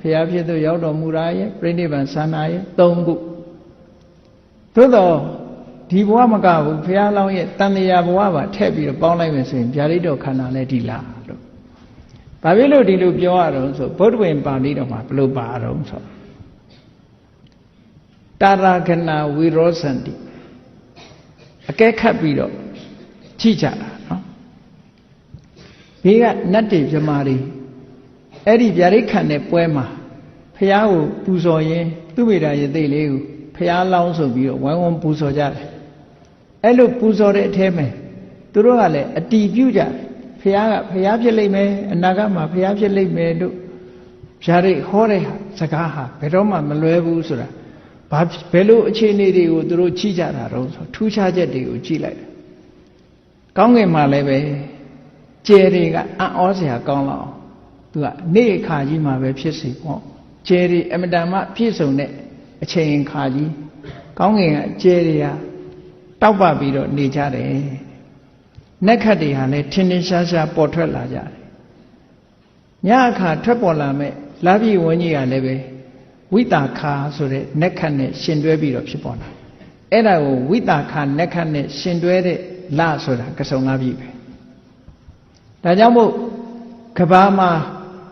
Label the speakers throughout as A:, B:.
A: ဖျားဖြစ်သူရောက်တော်မူတာရဲ့ပြိဋိဘံစံတာရဲ့၃ခုသို့တော့ဒီဘဝမကဘူးဘုရားလောင်းရဲ့တန်မြာဘဝပါထည့်ပြီးတော့ပေါင်းလိုက်မယ်ဆိုရင်ဗျာဒိတ်တော်ခန္ဓာလည်းဒီလားလို့ဘာဖြစ်လို့ဒီလိုပြောရတော့ဆိုဗုဒ္ဓဝင်ပါဠိတော်မှာဘယ်လိုပါတော့ဆိုတာရခဏဝိရောစန္တိအကဲခတ်ပြီးတော့ကြည့်ကြတာနော်ဘေးကနတ်တွေမြမာတွေ အဲ့ဒီဗျာဒိတ်ခံတဲ့ပွဲမှာဖះကိုပူဇော်ရင်းသူမိတာရသေးလေးကိုဖះလောင်းဆိုပြီးတော့ဝိုင်းဝန်းပူဇော်ကြတယ်အဲ့လိုပူဇော်တဲ့အထဲမှာသူတို့ကလည်းအတီးပြုကြတယ်ဖះကဖះဖြစ်လိမ့်မယ်အနာဂတ်မှာဖះဖြစ်လိမ့်မယ်လို့ဗျာဒိတ်ဟောတဲ့စကားဟာဘယ်တော့မှမလွဲဘူးဆိုတာဘာဘယ်လိုအခြေအနေတွေကိုသူတို့ကြည့်ကြတာတော့ဆိုထူးခြားချက်တွေကိုကြည့်လိုက်တယ်ကောင်းငင်မှာလည်းပဲကျယ်တွေကအံ့ဩစရာကောင်းလောက်အောင် သူကနေ့အခါကြီးမှာပဲဖြစ်စီပေါ့ကျယ်တွေအမတန်မှပြည့်စုံတဲ့အချိန်ခါကြီးကောင်းငင်ကကျယ်တွေကတောက်ပပြီးတော့နေကြတယ်နက်ခတ်တွေဟာလည်းထင်းထင်းရှားရှားပေါ်ထွက်လာကြတယ်ညအခါထွက်ပေါ်လာမဲ့လာပြီဝန်းကြီးကလည်းပဲဝိတာခါဆိုတဲ့နက်ခတ်နဲ့ရှင်တွဲပြီးတော့ဖြစ်ပေါ်လာအဲ့ဒါကိုဝိတာခါနက်ခတ်နဲ့ရှင်တွဲတဲ့လဆိုတာကစုံလာပြီပဲဒါကြောင့်မို့ကဘာမှာ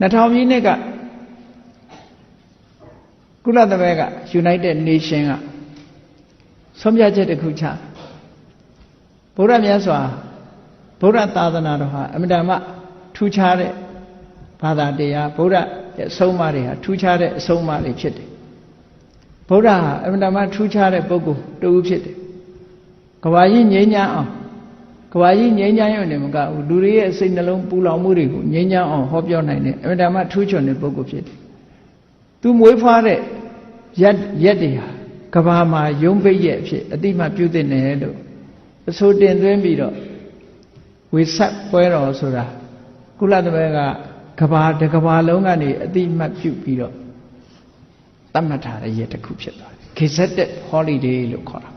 A: 2000ပြည့်နှစ်ကကုလသမဂ္ဂ United Nation ကဆုံးဖြတ်ချက်တစ်ခုချဗုဒ္ဓမြတ်စွာဗုဒ္ဓသာသနာတော်ဟာအမြဲတမ်းထူးခြားတဲ့ဘာသာတရားဗုဒ္ဓရဲ့အဆုံးအမတွေဟာထူးခြားတဲ့အဆုံးအမတွေဖြစ်တယ်ဗုဒ္ဓဟာအမြဲတမ်းထူးခြားတဲ့ပုဂ္ဂိုလ်တူဖြစ်တယ်ကဘာကြီးငြိမ်းချမ်းအောင် ကဘာကြီးငြိမ်းချမ်းရုံနဲ့မကဘူးလူတွေရဲ့စိတ်နှလုံးပူလောင်မှုတွေကိုငြိမ်းချမ်းအောင်ဟောပြောနိုင်တဲ့အမြဲတမ်းထူးချွန်တဲ့ပုဂ္ဂိုလ်ဖြစ်တယ်သူမွေးဖွားတဲ့ရက်ရက်တွေဟာကဘာမှာယုံပိတ်ရဲ့အဖြစ်အတိမပြုတ်တဲ့နယ်လို့အဆိုတင်သွင်းပြီးတော့ဝေဆက်ပွဲတော်ဆိုတာကုလသမဂ္ဂကဘာတကဘာလုံးကနေအတိမတ်ပြုပြီးတော့သတ်မှတ်ထားတဲ့ရက်တစ်ခုဖြစ်သွားတယ် Gazetted Holiday လို့ခေါ်တာ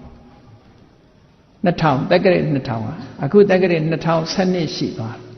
A: 2000တက္ကရာ2000ဟာအခုတက္ကရာ2012ရှိသွားတယ်